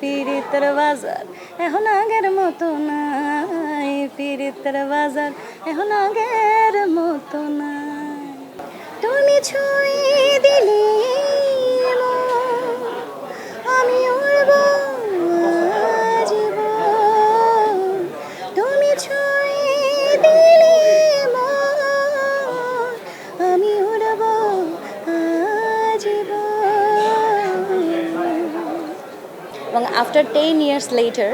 পীড়িতের বাজার এখন আগের মতো নাই। পীড়িতের বাজার এখন আগের মতো নাই। তুমি ছুঁয়ে দিলে এবং আফটার টেন ইয়ার্স লেটার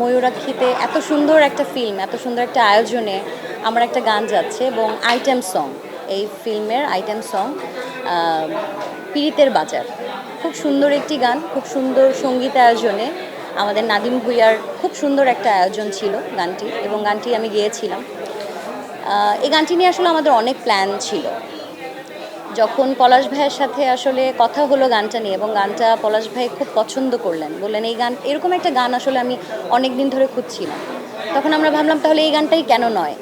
ময়ূরাক্ষীতে এত সুন্দর একটা ফিল্ম এত সুন্দর একটা আয়োজনে আমার একটা গান যাচ্ছে এবং আইটেম সং এই ফিল্মের আইটেম সং পীড়িতের বাজার। খুব সুন্দর একটি গান, খুব সুন্দর সংগীত আয়োজনে আমাদের নাদিম ভুইয়ার খুব সুন্দর একটা আয়োজন ছিল গানটি এবং গানটি আমি গেয়েছিলাম। এই গানটি নিয়ে আসলে আমাদের অনেক প্ল্যান ছিল। যখন পলাশ ভাইয়ের সাথে আসলে কথা হলো গানটা নিয়ে এবং গানটা পলাশ ভাই খুব পছন্দ করলেন, বললেন, এই গান, এরকম একটা গান আসলে আমি অনেক দিন ধরে খুঁজছিলাম তখন আমরা ভাবলাম, তাহলে এই গানটাই কেন নয়?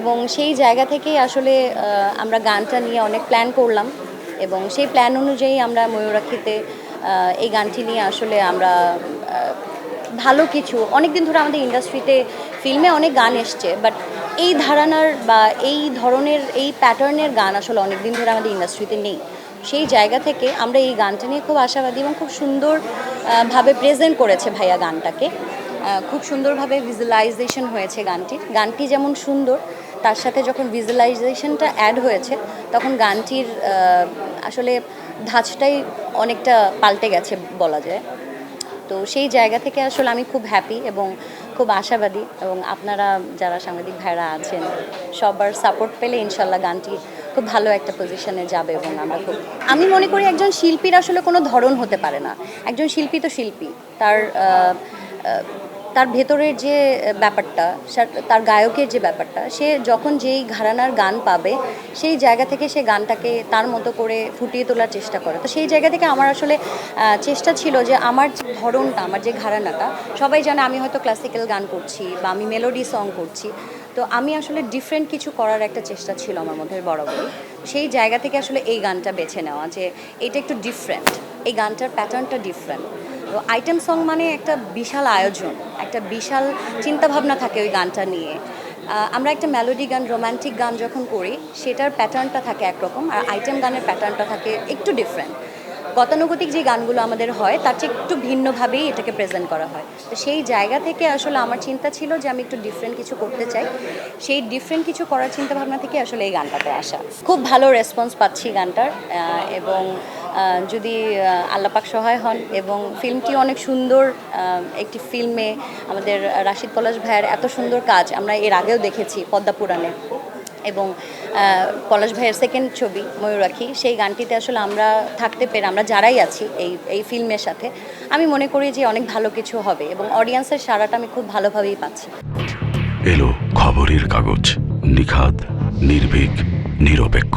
এবং সেই জায়গা থেকেই আসলে আমরা গানটা নিয়ে অনেক প্ল্যান করলাম এবং সেই প্ল্যান অনুযায়ী আমরা ময়ূরাক্ষীতে এই গানটি নিয়ে আসলে আমরা ভালো কিছু। অনেক দিন ধরে আমাদের ইন্ডাস্ট্রিতে ফিল্মে অনেক গান এসছে বাট এই ধারণার বা এই ধরনের, এই প্যাটার্নের গান আসলে অনেক দিন ধরে আমাদের ইন্ডাস্ট্রিতে নেই। সেই জায়গা থেকে আমরা এই গানটা নিয়ে খুব আশাবাদী এবং খুব সুন্দর ভাবে প্রেজেন্ট করেছে ভাইয়া গানটাকে। খুব সুন্দরভাবে ভিজুয়ালাইজেশন হয়েছে গানটির। গানটি যেমন সুন্দর, তার সাথে যখন ভিজুয়ালাইজেশনটা অ্যাড হয়েছে, তখন গানটির আসলে ধাঁচটাই অনেকটা পাল্টে গেছে বলা যায়। তো সেই জায়গা থেকে আসলে আমি খুব হ্যাপি এবং খুব আশাবাদী এবং আপনারা যারা সাংবাদিক ভাইরা আছেন, সবার সাপোর্ট পেলে ইনশাল্লাহ গানটি খুব ভালো একটা পজিশনে যাবে এবং আমরা খুব, আমি মনে করি একজন শিল্পীর আসলে কোনো ধরন হতে পারে না। একজন শিল্পী তো শিল্পী। তার তার ভেতরের যে ব্যাপারটা তার গায়কের যে ব্যাপারটা, সে যখন যেই ঘরানার গান পাবে, সেই জায়গা থেকে সে গানটাকে তার মতো করে ফুটিয়ে তোলার চেষ্টা করে। তো সেই জায়গা থেকে আমার আসলে চেষ্টা ছিল যে আমার যে ধরনটা, আমার যে ঘরানাটা, সবাই জানে আমি হয়তো ক্লাসিক্যাল গান করছি বা আমি মেলোডি সং করছি। তো আমি আসলে ডিফারেন্ট কিছু করার একটা চেষ্টা ছিল আমার মধ্যে বরাবরই। সেই জায়গা থেকে আসলে এই গানটা বেছে নেওয়া যে, এটা একটু ডিফারেন্ট এই গানটার প্যাটার্নটা ডিফারেন্ট তো আইটেম সং মানে একটা বিশাল আয়োজন, একটা বিশাল চিন্তাভাবনা থাকে ওই গানটা নিয়ে। আমরা একটা মেলোডি গান রোম্যান্টিক গান যখন করি, সেটার প্যাটার্নটা থাকে একরকম আর আইটেম গানের প্যাটার্নটা থাকে একটু ডিফারেন্ট গতানুগতিক যে গানগুলো আমাদের হয়, তার চেয়ে একটু ভিন্নভাবেই এটাকে প্রেজেন্ট করা হয়। তো সেই জায়গা থেকে আসলে আমার চিন্তা ছিল যে আমি একটু ডিফারেন্ট কিছু করতে চাই। সেই ডিফারেন্ট কিছু করার চিন্তাভাবনা থেকে আসলে এই গানটাতে আসা। খুব ভালো রেসপন্স পাচ্ছি গানটার এবং যদি আল্লাপাক সহায় হন এবং ফিল্মটি অনেক সুন্দর একটি ফিল্মে আমাদের রাশিদ পলাশ ভাইয়ের এত সুন্দর কাজ আমরা এর আগেও দেখেছি পদ্মা পুরাণে। এবং পলাশ ভাইয়ের সেকেন্ড ছবি, ময়ূরাক্ষী, সেই গানটিতে আসলে আমরা থাকতে পেরে, আমরা যারাই আছি এই এই ফিল্মের সাথে, আমি মনে করি যে অনেক ভালো কিছু হবে এবং অডিয়েন্সের সারাটা আমি খুব ভালোভাবেই পাচ্ছি। এলো খবরের কাগজ নিখাত নির্ভীক, নিরপেক্ষ।